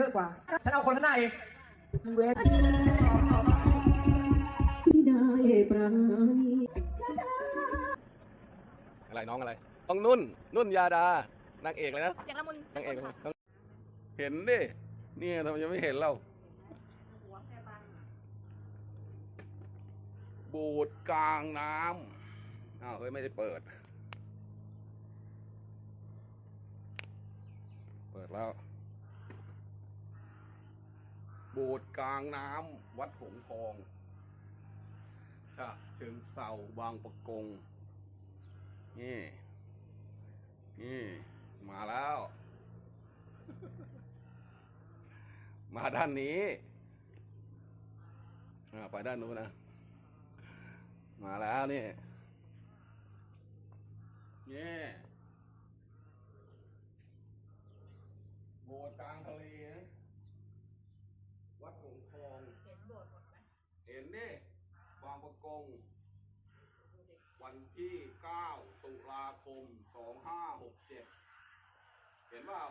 เยอะกว่า ฉันเอาคนข้างหน้าเองเวทีที่ได้ปราณีอะไรน้องอะไร ต้องนุ่น นุ่นยาดานางเอกเลยนะเสียงละมุนนางเอกเลยต้องเห็นดิ เนี่ยทำไมยังไม่เห็นเราหัวแกบังโบูดกลางน้ำอ้าวเฮ้ยไม่ได้เปิด เปิดแล้ว โบูดกลางน้ำวัดหงทองฉะเชิงเซาบางประกง นี่ นี่ มาแล้ว มาด้านนี้ไปด้านนู้นนะ มาแล้วนี่นี่โบสถ์กลางทะเลนะวัดหงส์ทอง เห็นโบสถ์หมดไหม เห็นดิบางประกง วันที่ 9 ตุลาคม 2567 เห็นเปล่า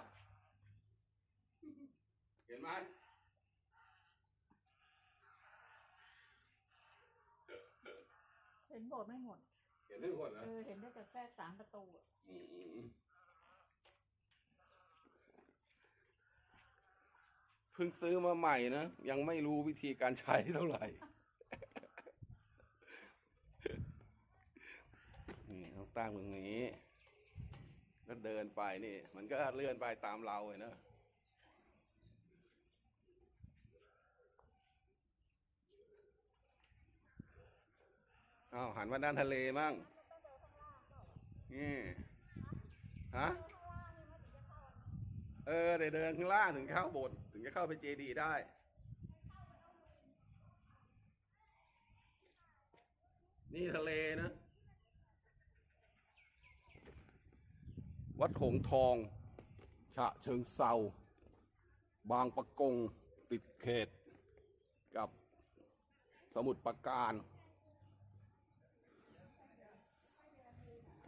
เห็นไหมเห็นโบสถ์ไม่หมด เห็นทุกคนเอนะอเห็นได้แต่แค่สามประตูอะอืมเพิ่งซื้อมาใหม่นะ ยังไม่รู้วิธีการใช้เท่าไหร่ นี่ต้องตั้งตรงนี้แล้วเดินไปนี่ มันก็เลื่อนไปตามเราเลยนะอ้าวหันมาด้านทะเลมั่งนี่ฮะเออเดี๋ยวเดินข้างล่างถึงเข้าโบสถ์ถึงจะเข้าไปเจดีได้นี่ทะเลนะ วัดหงทอง ฉะเชิงเซาบางประกงติดเขต กับสมุทรปราการ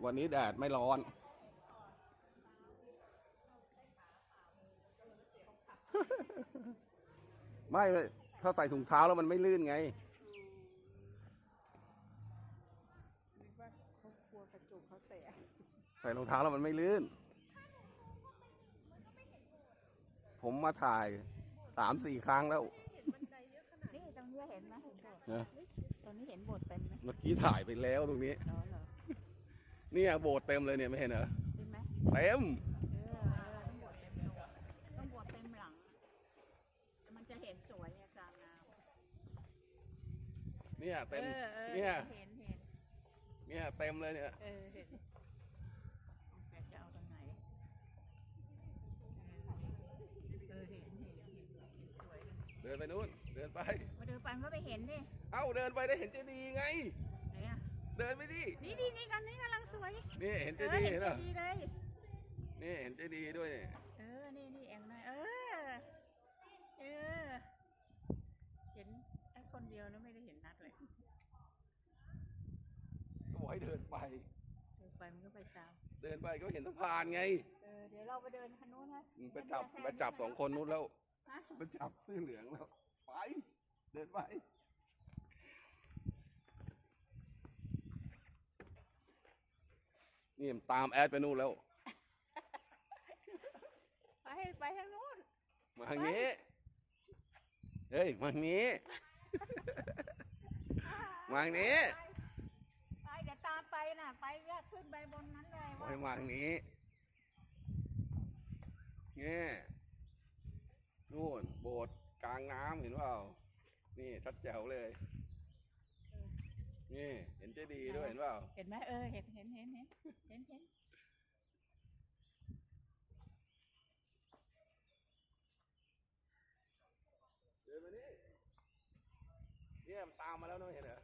วันนี้แดดไม่ร้อน ไม่ถ้าใส่ถุงเท้าแล้วมันไม่ลื่นไงนึกว่าเขากลัวกระจุกเขาแตก ใส่รองเท้าแล้วมันไม่ลื่น ผมมาถ่ายสามสี่ครั้งแล้วนี่ตรงนี้เห็นไหมเห็นโบสถ์นะตรงนี้เห็นโบสถ์เต็มไหมเมื่อกี้ถ่ายไปแล้วตรงนี้ เหรอเหรอเนี่ยโบสถ์เต็มเลยเนี่ยไม่เห็นเหรอ เห็นไหมเต็ม เออเออต้องโบสถ์เต็มตัวต้องโบสถ์เต็มหลังแต่มันจะเห็นสวยไงกลางน้ำเนี่ยเอเต็มอเออเนี่ย เห็นเห็นเนี่ยเต็มเลยเนี่ย เออเห็นแกจะเอาตรงไหนเออเออเห็นเห็นเห็นเห็นสวยเลย เดินไปนู้นเดินไป มาเดินไปมันก็ไปเห็นดิเอ้าเดินไปได้เห็นเจดีย์ไง ไหนอะเดินไปดิ นี่นี่นี่กันนี่กำลังสวยนี่เห็นเจเออดีย์เห็นเห็นเหรอดีเลย นี่เห็นเจดีย์ด้วยเนี่ยเออ นี่นี่เอ็งหน่อยเออ เออ เห็นไอ้คนเดียวนะไม่ได้เห็นนัดเลยก็บอกให้เดินไป เดินไปมันก็ไปตาม เดินไปก็เห็นสะพานไงเออ เดี๋ยวเราไปเดินคันนู้นนะไปจับไปจับสองคนนู้นแล้ว ฮะไปจับเสื้อเหลืองแล้ว ไป เดินไป นี่มันตามแอดไปนู่นแล้ว ไปไปทางนู้นมาทางนี้ เฮ้ย มาทางนี้ มาทางนี้ ไปเดี๋ยวตามไปน่ะ ไปแยกขึ้นไปบนนั้นเลยบอกว่าให้มาทางนี้นี่ นู่น โบสถ์กลางน้ำเห็นเปล่า นี่ชัดแจ๋วเลย นี่ เห็นเจดีย์ด้วยเห็นเปล่า เห็นไหมเออเห็นเห็นเห็นเห็นเห็นเห็นเดินมานี่เนี่ยมันตามมาแล้วนะไม่เห็นเหรอ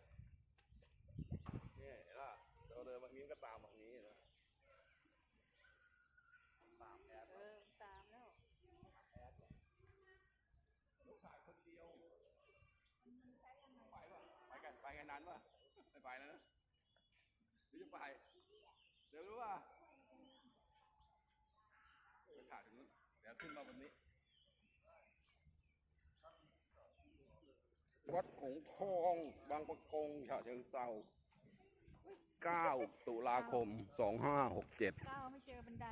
ไปแล้วนะหรือจะไป เดี๋ยวรู้ว่าไปถ่ายถึงนู้นเดี๋ยวขึ้นมาบนนี้ วัดหงทอง บางประกงฉะเชิงเซา9 ตุลาคม 2567 ก้าไม่เจอบันได